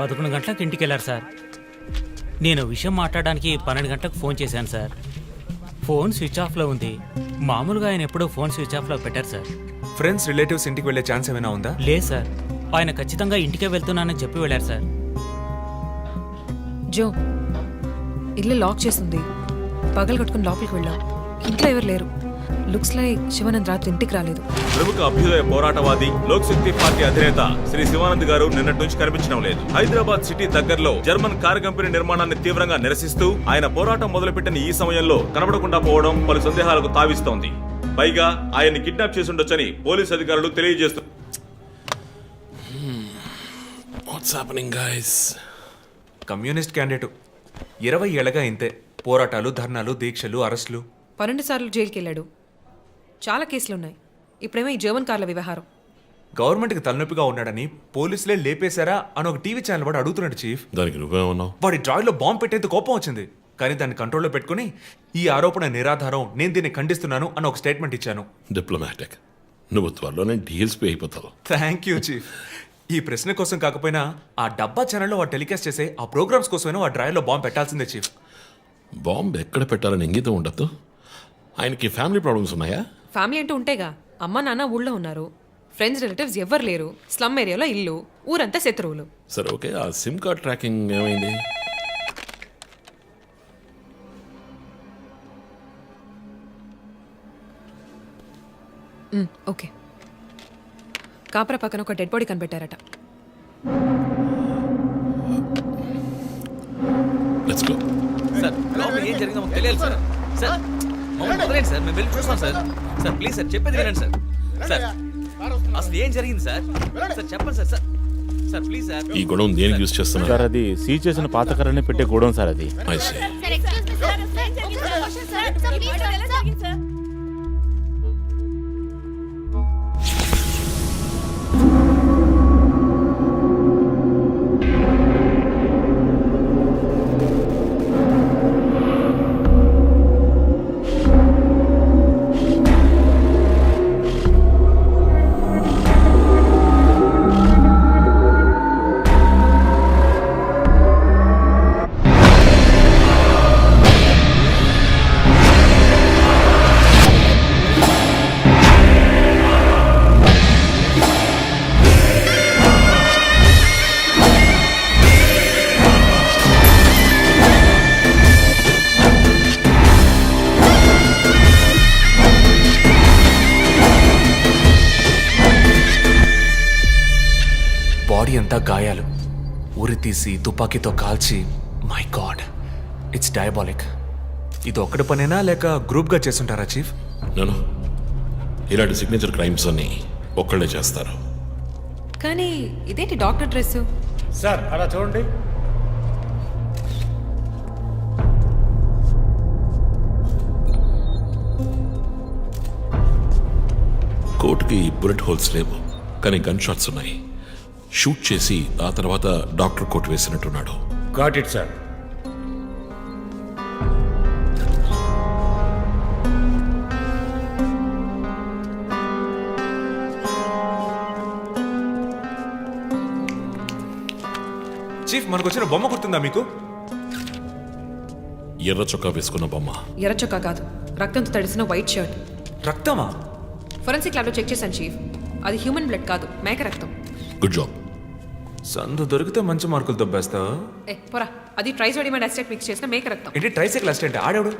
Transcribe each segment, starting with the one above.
పదకొండు గంటలకు ఇంటికి వెళ్ళారు సార్. నేను విషయం మాట్లాడడానికి పన్నెండు గంటలకు ఫోన్ చేశాను సార్. ఫోన్ స్విచ్ ఆఫ్లో ఉంది. మామూలుగా ఆయన ఎప్పుడూ ఫోన్ స్విచ్ ఆఫ్లో పెట్టారు సార్. ఫ్రెండ్స్ రిలేటివ్స్ ఇంటికి వెళ్ళే ఛాన్స్ ఏమైనా ఉందా? లేదు సార్. ఆయన ఖచ్చితంగా ఇంటికే వెళ్తున్నానని చెప్పి వెళ్ళారు సార్. జో ఇల్లు లాక్ చేసింది పగలు కట్టుకుని లోపలికి వెళ్ళాం. ఇంట్లో ఎవరు లేరు. లుక్స్ లైక్ శివానంద్ రాత్రి ఇంటికి రాలేదు. ప్రముఖ అభ్యుదయ పోరాటవాది లోక్ శక్తి పార్టీ అధినేత శ్రీ శివానంద్ గారు నిన్నటి నుంచి కనిపించడం లేదు. హైదరాబాద్ సిటీ దగ్గరలో జర్మన్ కార్ కంపెనీ నిర్మాణాన్ని తీవ్రంగా నిరసిస్తూ ఆయన పోరాటం మొదలుపెట్టిన ఈ సమయంలో కనబడకుండా పోవడం పలు సందేహాలకు తావిస్తోంది. పైగా ఆయన్ని కిడ్నాప్ చేసి ఉండొచ్చని పోలీసు అధికారులు తెలియజేస్తూ what's happening guys communist candidate. ఇరవై ఏళ్ళగా ఇంతే. పోరాటాలు ధర్నాలు దీక్షలు అరెస్టులు. పన్నెండు సార్లు జైలుకి వెళ్ళాడు చాలా కేసులు ఉన్నాయి ఇప్పుడేమో ఈ జర్మన్ కార్ల వ్యవహారం. గవర్నమెంట్కి తలనొప్పిగా ఉన్నాడని పోలీసులే లేపేశారా అని ఒక టీవీ ఛానల్ వాడు అడుగుతున్నాడు చీఫ్. దానికి నువ్వేమన్నావు? వాడి డ్రాయిలో బాంబు పెట్టేందుకు కోపం వచ్చింది. కానీ దాన్ని కంట్రోల్లో పెట్టుకుని ఈ ఆరోపణ నిరాధారం నేను దీన్ని ఖండిస్తున్నాను అని ఒక స్టేట్మెంట్ ఇచ్చాను. డిప్లొమాటిక్ నువ్వు త్వరలోనే డీల్స్ పే అయిపోతావు. థ్యాంక్ యూ చీఫ్ ఈ ప్రశ్న కోసం కాకపోయినా ఆ డబ్బా ఛానల్లో వాడు టెలికాస్ట్ చేసే ఆ ప్రోగ్రామ్స్ కోసమైనా ఆ డ్రాయిలో బాంబు పెట్టాల్సిందే చీఫ్ బాంబ్ ఎక్కడ పెట్టాలని ఇంగితం ఉండద్దు. ఆయనకి ఫ్యామిలీ ప్రాబ్లమ్స్ ఉన్నాయా? ఫ్యామిలీ అంటూ ఉంటేగా అమ్మ నాన్న ఊళ్ళో ఉన్నారు. ఫ్రెండ్స్ రిలేటివ్స్ ఎవ్వరు లేరు. స్లమ్ ఏరియాలో ఇల్లు ఊరంతా శత్రువులు. సరే ఓకే. ఆ సిమ్ కార్డ్ ట్రాకింగ్ ఏమైంది? ఓకే. కాపర పక్కన ఒక డెడ్ బాడీ కనిపెట్టారట. లెట్స్ గో సార్ లోపల ఏం జరిగిందో మాకు తెలియాలి సార్. సార్ వదిలేండి సార్ మేము వెళ్ళి చూస్తాం సార్ సార్ ప్లీజ్ సార్ చెప్పేది వినండి సార్ సార్ అసలు ఏం జరిగింది సార్ సార్ చెప్పండి sir sir sir please sir ఈ గొడవ దేనికి యూజ్ చేస్తున్నారు సార్ అది సీజ్ చేసిన పాత కర్రని పెట్టే గోడౌన్ సార్ అది I see. Sir excuse me sir sir sir sir please sir body అంతా గాయాలు. ఉరి తీసి తుపాకీతో కాల్చి మై గాడ్ ఇట్స్ డయాబాలిక్ ఇది ఒక్కడి పనేనా లేక గ్రూప్గా చేస్తుంటారా చీఫ్? నేను ఇలాంటి సిగ్నేచర్ క్రైమ్స్ అన్ని ఒక్కళ్ళే చేస్తారు. కానీ ఇదేంటి డాక్టర్ డ్రెస్ సార్ అలా చూడండి. కోర్టుకి బుల్లెట్ హోల్స్ లేవు కానీ గన్ షాట్స్ ఉన్నాయి. షూట్ చేసి ఆ తర్వాత డాక్టర్ కోట్ వేసినట్టున్నాడు. గాట్ ఇట్ సార్ చీఫ్ మనకు వచ్చిన బొమ్మ గుర్తుందా మీకు? ఎర్ర చొక్కా వేసుకున్న బొమ్మ. ఎర్ర చొక్కా కాదు. రక్తంతో తడిసిన వైట్ షర్ట్ రక్తమా? ఫొరెన్సిక్ ల్యాబ్లో చెక్ చేశాను చీఫ్ అది హ్యూమన్ బ్లడ్ కాదు మేక రక్తం. గుడ్ జాబ్ సందు దొరికితే మంచి మార్కులు దొబ్బేస్తావు ఏ పొరా. అది ట్రైసోడియం అసిటేట్ మిక్స్ చేసిన మేక రక్తం. ఏంటి ట్రైసైకిల్ అసిస్టెంట్ ఆడేవాడు?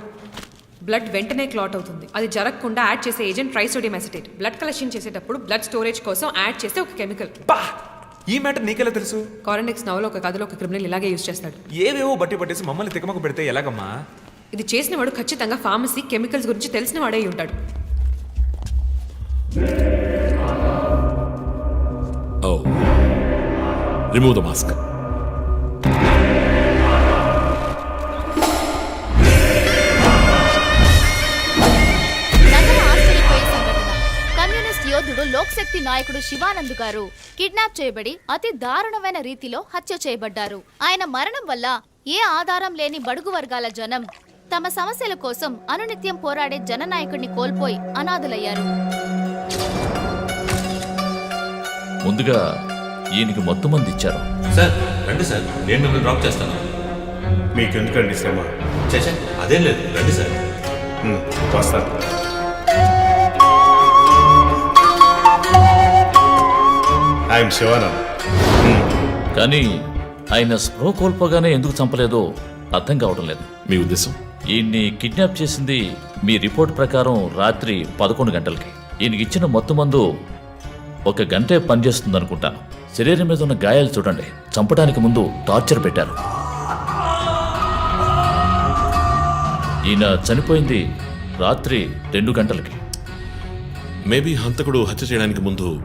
బ్లడ్ వెంటనే క్లాట్ అవుతుంది. అది జరగకుండా యాడ్ చేసే agent trisodium acetate blood collection చేసేటప్పుడు బ్లడ్ స్టోరేజ్ కోసం యాడ్ చేసే ఒక కెమికల్. బా ఈ మ్యాటర్ నీకెలా తెలుసు? కారెండెక్స్ నవలో ఒక కథలో ఒక క్రిమినల్ ఇలాగే యూజ్ చేస్తాడు. ఏవేవో బట్టి పట్టేసి మమ్మల్ని తికమక పెడితే ఎలాగమ్మా? ఇది చేసిన వాడు ఖచ్చితంగా ఫార్మసీ కెమికల్స్ గురించి తెలిసిన వాడే ఉంటాడు. రిమూవ్ ద మాస్క్ యోధుడు లోక్శక్తి నాయకుడు శివానంద్ గారు కిడ్నాప్ చేయబడి అతి దారుణమైన రీతిలో హత్య చేయబడ్డారు. ఆయన మరణం వల్ల ఏ ఆధారం లేని బడుగు వర్గాల జనం తమ సమస్యల కోసం అనునిత్యం పోరాడే జననాయకుడిని కోల్పోయి అనాథులయ్యారు. ముందుగా ఈయనకి మొత్తం మంది ఇచ్చారు. సార్ రండి సార్. నేను మిమ్మల్ని డ్రాప్ చేస్తాను. మీకు ఎందుకండి శ్రమ చేసా అదేం లేదు. రండి సార్. వస్తాను. ఐఎమ్ శివానంద్. కానీ ఆయన స్పృహ కోల్పోగానే ఎందుకు చంపలేదో అర్థం కావడం లేదు. మీ ఉద్దేశం? ఈయన్ని కిడ్నాప్ చేసింది మీ రిపోర్ట్ ప్రకారం రాత్రి పదకొండు గంటలకి. ఈయనకి ఇచ్చిన మొత్తం మందు ఒక గంటే పనిచేస్తుంది అనుకుంటాను శరీరం మీద ఉన్న గాయాలు చూడండి. చంపడానికి ముందు టార్చర్ పెట్టారు. ఈయన చనిపోయింది రాత్రి రెండు గంటలకి. మేబీ హంతకుడు హత్య చేయడానికి ముందు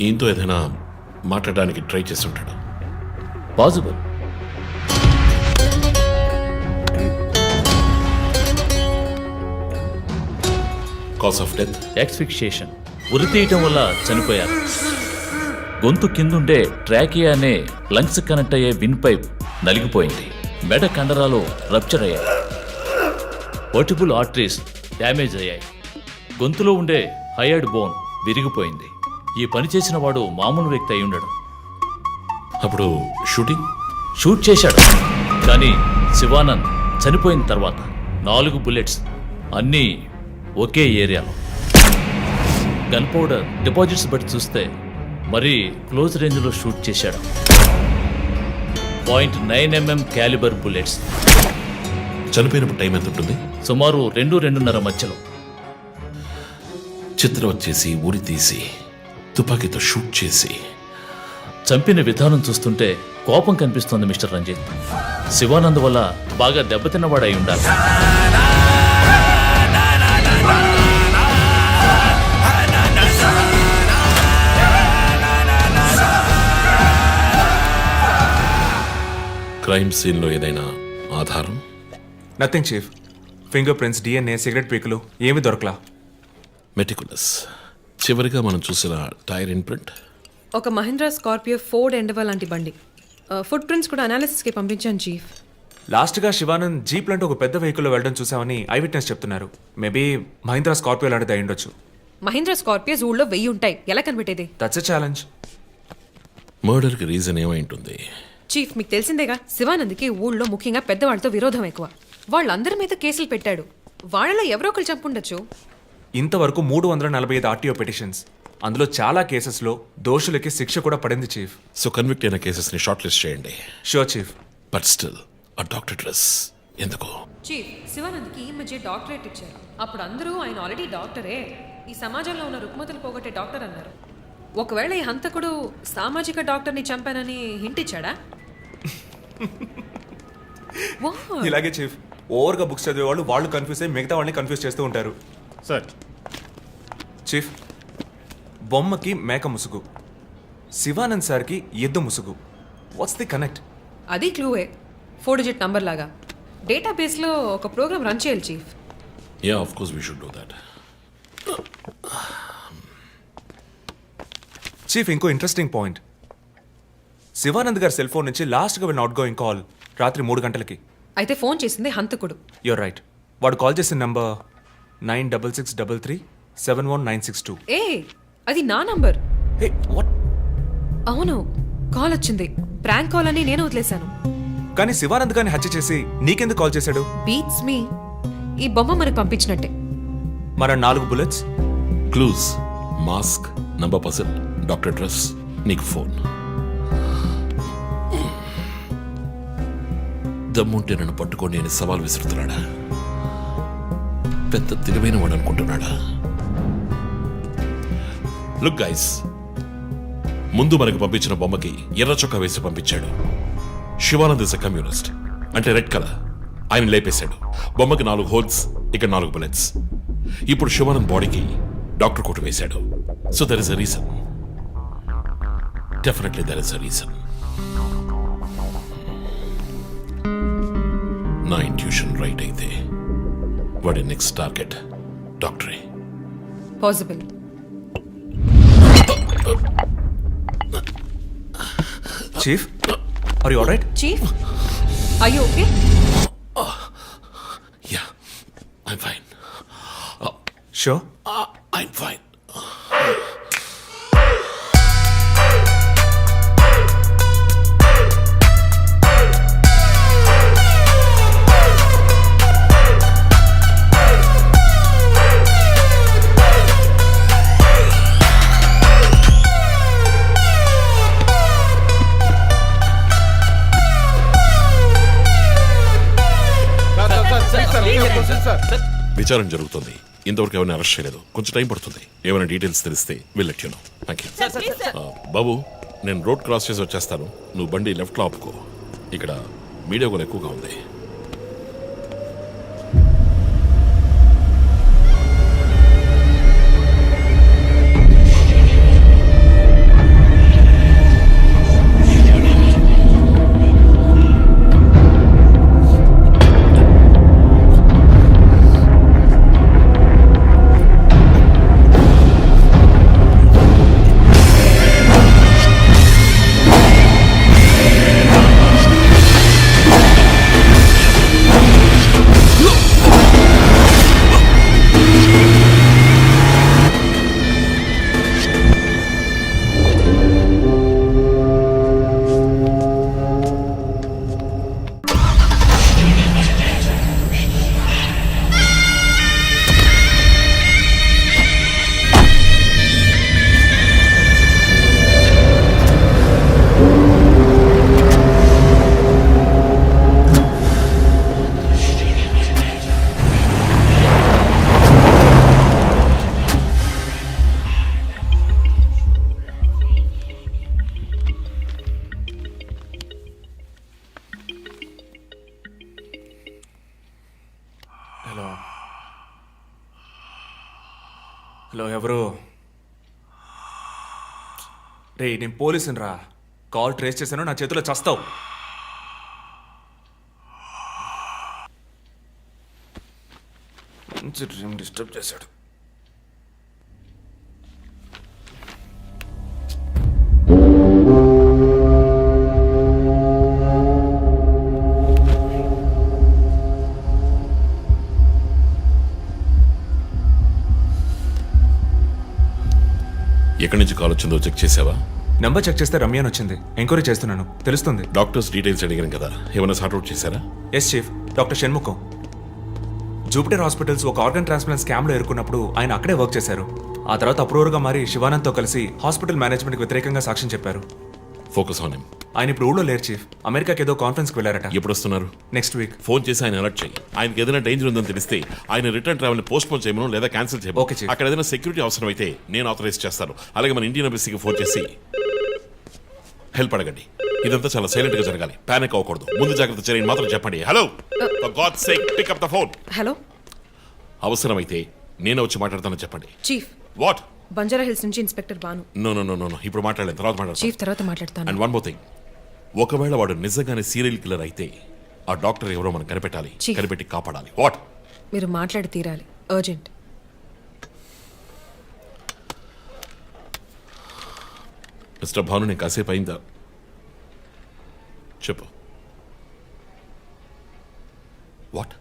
ఈయనతో ఏదైనా మాట్లాడడానికి ట్రై చేసి ఉంటాడు possible cause of death. Asphyxiation ఉరి తీయటం వల్ల చనిపోయారు. గొంతు కిందుండే ట్రాకియా అనే లంగ్స్ కనెక్ట్ అయ్యే విన్ పైప్ నలిగిపోయింది. మెడ కండరాలు రప్చర్ అయ్యాయి. వర్టిబుల్ ఆర్టరీస్ డ్యామేజ్ అయ్యాయి. గొంతులో ఉండే హయర్డ్ బోన్ విరిగిపోయింది. ఈ పని చేసిన వాడు మామూలు వ్యక్తి అయి ఉండడు. అప్పుడు షూటింగ్ షూట్ చేశాడు. కానీ శివానంద్ చనిపోయిన తర్వాత నాలుగు బుల్లెట్స్ అన్నీ ఒకే ఏరియాలో గన్ పౌడర్ డిపాజిట్స్ బట్టి చూస్తే మరీ క్లోజ్ రేంజ్లో షూట్ చేశాడు. Point nine MM calibre bullets. చనిపోయినప్పుడు టైం ఎంత ఉంటుంది? సుమారు రెండు రెండున్నర మధ్యలో. చిత్రం వచ్చేసి ఉరి తీసి తుపాకీతో షూట్ చేసి. చంపిన విధానం చూస్తుంటే కోపం కనిపిస్తోంది మిస్టర్ రంజిత్. శివానంద్ వల్ల బాగా దెబ్బతిన్నవాడై ఉండాలి. క్రైమ్ సీన్లో ఏదైనా ఆధారం? Nothing chief fingerprints DNA cigarette పీకులు ఏమి దొరకలా. మెటికులస్ చివరిగా మనం చూసిన టైర్ ఇన్ప్రింట్ ఒక మహీంద్రా స్కార్పియో ఫోర్డ్ ఎండవా లాంటి బండి. ఫుట్ ప్రింట్స్ కూడా అనాలిసిస్కి పంపించాను చీఫ్ లాస్ట్గా శివానంద్ జీప్ లాంటి ఒక పెద్ద వెహికల్లో వెళ్ళడం చూసామని ఐ విట్నెస్ చెప్తున్నారు. మేబీ మహీంద్రా స్కార్పియో లాంటిది అయి ఉండొచ్చు. మహీంద్రా స్కార్పియోస్ ఊళ్ళో వెయ్యి ఉంటాయి. ఎలా కనిపెట్టేది? దట్స్ ఎ ఛాలెంజ్ మర్డర్కి రీజన్ ఏమై ఉంటుంది? చీఫ్ మీకు తెలిసిందేగా శివానంద్కి ఊళ్ళో ముఖ్యంగా పెద్దవాళ్ళతో విరోధం ఎక్కువ. వాళ్ళందరి మీద కేసులు పెట్టాడు. వాళ్ళలో ఎవరో ఒకరు చంపుండొచ్చు. ఇంతవరకు మూడు వందల నలభై ఐదు ఆర్టీఓ పిటిషన్స్. అందులో చాలా కేసెస్లో దోషులకి శిక్ష కూడా పడింది చీఫ్. సో కన్విక్ట్ అయిన కేసెస్ని షార్ట్ లిస్ట్ చేయండి. Sure chief. బట్ స్టిల్ ఆ డాక్టర్ డ్రెస్ ఎందుకు? చీఫ్ శివానంద్కి ఈ మధ్య డాక్టరేట్ ఇచ్చారు. అప్పుడు అందరూ ఆయన ఆల్రెడీ డాక్టరే. ఈ సమాజంలో ఉన్న రుగ్మతలు పోగొట్టే డాక్టర్ అన్నారు. ఒకవేళ ఈ హంతకుడు సామాజిక డాక్టర్ని చంపానని హింట్ ఇచ్చాడా? What? ఇలాగే చీఫ్ ఓవర్గా బుక్స్ చదివే వాళ్ళు వాళ్ళు కన్ఫ్యూజ్ అయ్యి మిగతా వాళ్ళని కన్ఫ్యూజ్ చేస్తూ ఉంటారు. సార్. చీఫ్ బొమ్మకి మేక ముసుగు శివానంద్ సార్కి ఎద్దు ముసుగు. వాట్స్ ది కనెక్ట్ అది క్లూవే ఫోర్ డిజిట్ నంబర్ లాగా డేటాబేస్లో ఒక ప్రోగ్రామ్ రన్ చేయాలి chief. Yeah of course we should do that chief ఇంకో ఇంట్రెస్టింగ్ పాయింట్ శివానంద్ గారి సెల్ ఫోన్ నుంచి లాస్ట్గా వెళ్ళిన అవుట్ గోయింగ్ కాల్ రాత్రి మూడు గంటలకి. అయితే ఫోన్ చేసింది హంతకుడు. యూర్ రైట్ వాడు కాల్ చేసిన number nine double six double three seven one nine six two ఏ అది నా నంబర్ హే వాట్ అవును కాల్ వచ్చింది. ప్రాంక్ కాల్ అని నేను వదిలేశాను. కానీ శివానంద్ గారిని హత్య చేసి నీకెందుకు కాల్ చేశాడు? బీట్స్ మీ ఈ బొమ్మ మనకు పంపించినట్టే. మన నాలుగు bullets clues mask number person doctor dress నీకు ఫోన్ దమ్ముంటే నన్ను పట్టుకొని అని సవాల్ విసురుతున్నాడా? పెద్ద తెలివైన వాడు అనుకుంటున్నాడా? లుక్ గైస్ ముందు మనకు పంపించిన బొమ్మకి ఎర్ర చొక్కా వేసి పంపించాడు. శివానంద్ ఇస్ కమ్యూనిస్ట్ అంటే రెడ్ కలర్. ఆయన లేపేశాడు. బొమ్మకి నాలుగు హోల్స్ ఇక్కడ నాలుగు బుల్లెట్స్. ఇప్పుడు శివానంద్ బాడీకి డాక్టర్ కోట్ వేశాడు. So there is a reason definitely there is a reason నా ఇంట్యూషన్ రైట్ అయితే వాడి నెక్స్ట్ టార్గెట్ డాక్టరే possible chief are you right chief అయ్యో okay yeah I'm fine sure I'm fine విచారణ జరుగుతుంది. ఇంతవరకు ఎవరిని అరెస్ట్ చేయలేదు. కొంచెం టైం పడుతుంది. ఏమైనా డీటెయిల్స్ తెలిస్తే థ్యాంక్ యూ సార్ బాబు నేను రోడ్ క్రాస్ చేసి వచ్చేస్తాను. నువ్వు బండి లెఫ్ట్లో ఆపుకో. ఇక్కడ మీడియా కూడా ఎక్కువగా ఉంది. హలో ఎవరు? రే నేను పోలీసుని రా. కాల్ ట్రేస్ చేశాను నా చేతిలో చస్తావు. మంచి డ్రీమ్ డిస్టర్బ్ చేశాడు. నుంచి కాల్ వచ్చిందో చెక్ చేసావా? నెంబర్ చెక్ చేస్తే రమ్య అని వచ్చింది. ఎంక్వైరీ చేస్తున్నాను. తెలుస్తుంది. డాక్టర్స్ డీటెయిల్స్ అడిగాను కదా. ఏమైనా సార్ట్అవుట్ చేశారా? Yes chief doctor Shanmugam. Jupiter Hospitals ఒక ఆర్గన్ ట్రాన్స్ప్లాంట్ స్కామ్లో ఎరుకున్నప్పుడు ఆయన అక్కడే వర్క్ చేశారు. ఆ తర్వాత అప్రూవర్గా మారి శివానంద్తో కలిసి హాస్పిటల్ మేనేజ్మెంట్కి వ్యతిరేకంగా సాక్ష్యం చెప్పారు. ఫోకస్ ఆన్ హిమ్ ఆయన ఇప్పుడు ఊళ్ళో లేరు చీఫ్. అమెరికాకి ఏదో కాన్ఫరెన్స్కి వెళ్ళారట. ఎప్పుడు వస్తున్నారు నెక్స్ట్ వీక్ ఫోన్ చేసి ఆయన అలర్ట్ చేయి ఆయనకి ఏదైనా డేంజర్ ఉందని తెలిస్తే ఆయన రిటర్న్ ట్రావెల్ పోస్ట్ పోన్ చేయమను లేదా క్యాన్సిల్ చేయమను. Okay, chief. అక్కడ ఏదైనా సెక్యూరిటీ అవసరం అయితే నేను ఆథరైజ్ చేస్తాను. అలాగే మన ఇండియన్ ఎంబసీకి ఫోన్ చేసి హెల్ప్ అడగండి. ఇదంతా చాలా సైలెంట్గా జరగాలి. పానిక్ అవ్వకూడదు. ముందు జాగ్రత్త చర్యని మాత్రం చెప్పండి. Hello God sake pick up the phone hello అవసరమైతే నేను వచ్చి మాట్లాడతానని చెప్పండి. చీఫ్ వాట్ బంజారా హిల్స్ నుంచి inspector Bhanu. No no no no ఇప్పుడు మాట్లాడలేదు తర్వాత మాట్లాడతాను. చీఫ్ తర్వాత మాట్లాడతాను. అండ్ వన్ మోర్ థింగ్ ఒకవేళ వాడు నిజంగానే సీరియల్ కిల్లర్ అయితే ఆ డాక్టర్ ఎవరో మనం కనిపెట్టాలి. Chief. కనిపెట్టి కాపాడాలి. వాట్ మీరు మాట్లాడి తీరాలి. అర్జెంట్ మిస్టర్ భాను నేను కాసేపు అయిందా? చెప్పు. వాట్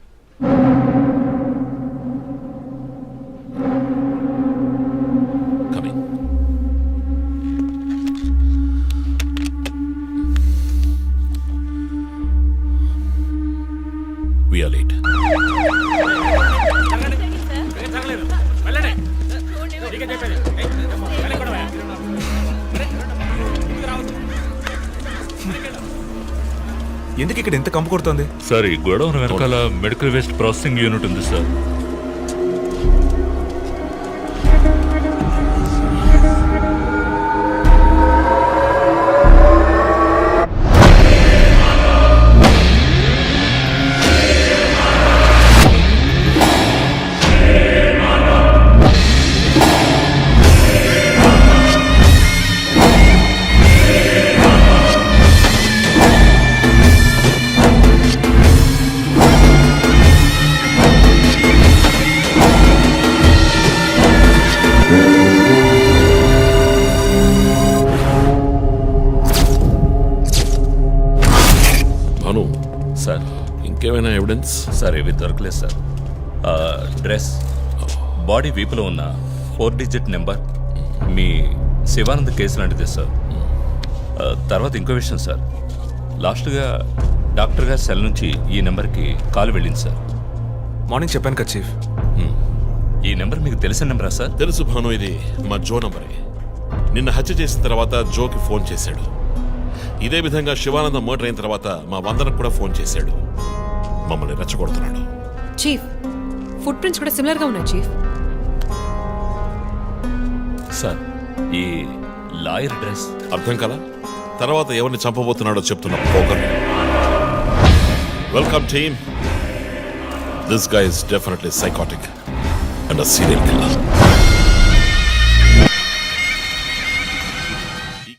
ఎందుకు ఇక్కడ ఎంత కంపు కొడుతోంది? సార్ ఈ గొడవ వెనకాల మెడికల్ వేస్ట్ ప్రాసెసింగ్ యూనిట్ ఉంది సార్. భాను సార్ ఇంకేమైనా ఎవిడెన్స్? సార్ ఇవి దొరకలేదు సార్. ఆ, డ్రెస్ బాడీ వీపులో ఉన్న ఫోర్ డిజిట్ నెంబర్ మీ శివానంద్ కేసు లాంటిదే సార్. ఆ, తర్వాత ఇంకో విషయం సార్. లాస్ట్గా డాక్టర్ గారి సెల్ నుంచి ఈ నెంబర్కి కాల్ వెళ్ళింది సార్. మార్నింగ్ చెప్పాను కదా చీఫ్. ఈ నెంబర్ మీకు తెలిసిన నెంబరా సార్? తెలుసు భాను ఇది మా జో నంబరే. నిన్న హత్య చేసిన తర్వాత జోకి ఫోన్ చేశాడు. ఇదే విధంగా శివానందం మర్డర్ అయిన తర్వాత మా వందనకు కూడా ఫోన్ చేశాడు. మమ్మల్ని రెచ్చగొడుతున్నాడు. చీఫ్ ఫుట్ ప్రింట్స్ కూడా సిమిలర్గా ఉన్నాయి చీఫ్. సార్ ఈ లాయర్ డ్రెస్ అర్థం కదా తర్వాత ఎవరిని చంపబోతున్నాడో చెప్తున్న. Poker welcome team this guy is definitely psychotic and serial killer